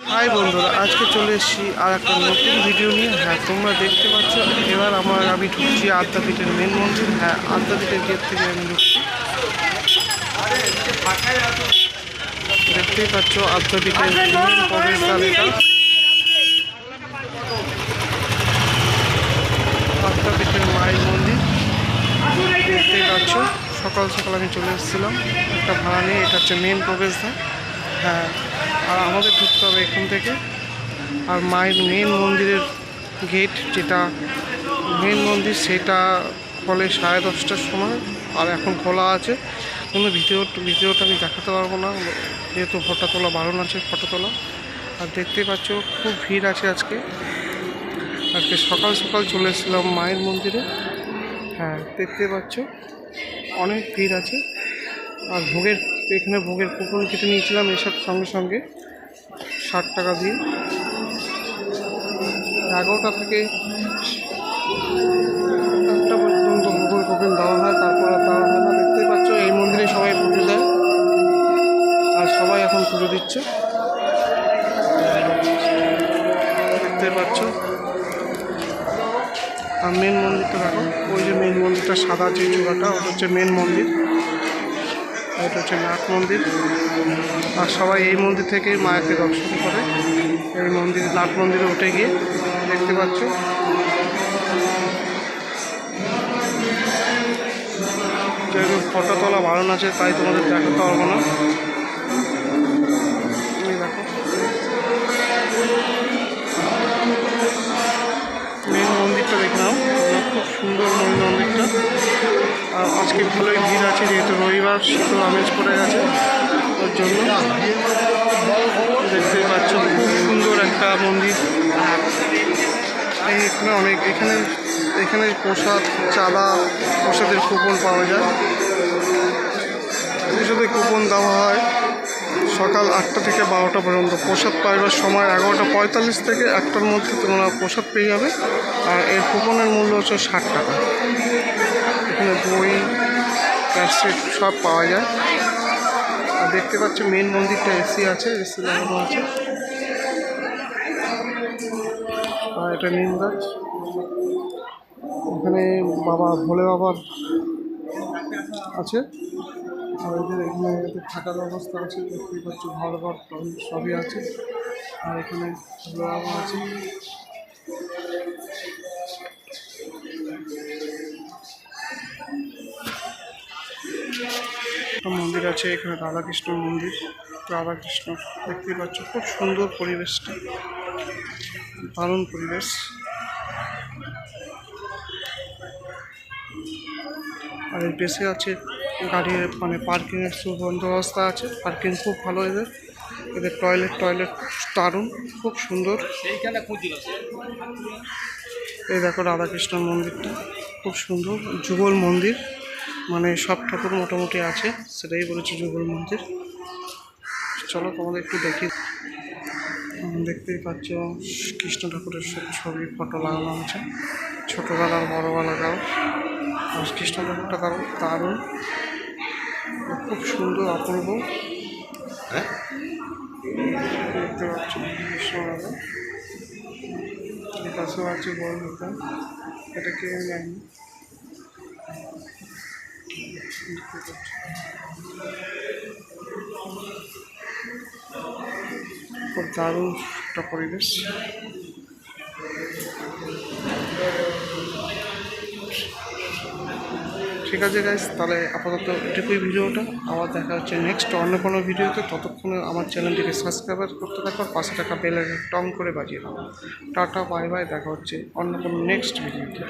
High বন্ধুরা আজকে চলে এসেছি আর একটা নতুন ভিডিও নিয়ে। হ্যাঁ তোমরা দেখতে পাচ্ছ এবার আমার আমি ঢুকছি আদ্যাপীঠের মেন মন্দির। হ্যাঁ আদ্যাপীঠের গেট থেকে আমি ঢুকছি। দেখতেই পাচ্ছ আদ্যাপীঠের মেন প্রবেশদ্বার এটা আদ্যাপীঠের মায়ের মন্দির। দেখতেই পাচ্ছ সকাল সকাল আমি চলে এসেছিলাম। একটা ভাড়া নিয়ে এটা হচ্ছে মেন প্রবেশদ্বার হ্যাঁ আর আমাদের ঢুকতে হবে এখান থেকে। আর মায়ের মেন মন্দিরের গেট যেটা মেন মন্দির সেটা খোলে সাড়ে দশটার সময়, আর এখন খোলা আছে। কোনো ভিডিও, ভিডিওটা আমি দেখাতে পারব না, যেহেতু ফটো তোলা বারণ আছে, ফটো তোলা। আর দেখতে পাচ্ছ, খুব ভিড় আছে আজকে। আজকে সকাল সকাল চলে এসেছিলাম মায়ের মন্দিরে। হ্যাঁ দেখতে পাচ্ছ, অনেক ভিড় আছে। আর ভোগের এখানে ভোগের কুপন কেটে নিয়েছিলাম এসব সঙ্গে সঙ্গে, ষাট টাকা দিয়ে। এগারোটা থেকে একটা পর্যন্ত ভোগের কুপন দেওয়া হয়, তারপর দেওয়া হয় না। দেখতেই পাচ্ছ, এই মন্দিরে সবাই পুজো দেয় আর সবাই এখন পুজো দিচ্ছে। দেখতে পাচ্ছ, আর মেন মন্দিরটা দেখো, ওই যে মেন মন্দিরটা সাদা যে চূড়াটা, ওটা হচ্ছে মেন মন্দির। এটা হচ্ছে নাথ মন্দির। আর সবাই এই মন্দির থেকেই মায়াকে দর্শন করে। এই মন্দির, নাথ মন্দিরে উঠে গিয়ে দেখতে পাচ্ছ। যেহেতু ফটো তোলা বারণ আছে, তাই তোমাদের দেখাতে পারব না। মেন মন্দিরটা দেখলাম খুব সুন্দর মেন মন্দিরটা। আর আজকে ভালোই ভিড় আছে যেহেতু আমেজ পড়ে গেছে ওর জন্য। দেখতেই পাচ্ছ, খুব সুন্দর একটা মন্দির। এখানে অনেক, এখানে এখানে প্রসাদ চাঁদা প্রসাদের কুপন পাওয়া যায়। প্রসাদের কুপন দেওয়া হয় সকাল আটটা থেকে বারোটা পর্যন্ত। প্রসাদ পাইবার সময় এগারোটা পঁয়তাল্লিশ থেকে একটার মধ্যে তোমরা প্রসাদ পেয়ে যাবে। আর এর কুপনের মূল্য হচ্ছে ষাট টাকা। এখানে বই ক্যাসেট সব পাওয়া যায়। আর দেখতে পাচ্ছ মেন মন্দিরটা এসি আছে এসি লাগানো আছে। আর এটা নিম গাছ। এখানে বাবা, ভোলে বাবার আছে। আর এদের এখানে থাকার ব্যবস্থা আছে, দেখতে পাচ্ছ ঘর ঘর সবই আছে। আর এখানে ভোলে বাবা আছে। একটা মন্দির আছে এখানে রাধাকৃষ্ণ মন্দির। রাধাকৃষ্ণ দেখতেই পাচ্ছ খুব সুন্দর পরিবেশটা। দারুণ পরিবেশ। আর এর বেশি আছে গাড়ির মানে পার্কিংয়ের সুবন্দোবস্তা আছে। পার্কিং খুব ভালো এদের। এদের টয়লেট টয়লেট দারুণ খুব সুন্দর। এই দেখো রাধাকৃষ্ণ মন্দিরটা খুব সুন্দর। যুগল মন্দির। মানে সব ঠাকুর মোটামুটি আছে সেটাই বলেছি যুগল মন্দির। চলো তোমাদের একটু দেখি। দেখতেই পাচ্ছ কৃষ্ণ ঠাকুরের সব ছবি ফটো লাগানো আছে। ছোটোবেলার বড়োবেলাকার আর কৃষ্ণ ঠাকুরটা দারুণ দারুণ। খুব সুন্দর অপূর্ব। হ্যাঁ? দেখতে পাচ্ছ আছে বড় দোকান এটা কেউ পাচ্ছ খুব দারুণ একটা পরিবেশ। ঠিক আছে গাইস তাহলে আপাতত এটুকুই ভিডিওটা। আবার দেখা হচ্ছে নেক্সট অন্য কোনো ভিডিওতে। ততক্ষণে আমার চ্যানেলটিকে সাবস্ক্রাইব করতে থাকো পাশে টাকা বেল টং করে বাজিয়ে দাও। টাটা বাই বাই দেখা হচ্ছে অন্য কোনো নেক্সট ভিডিওতে।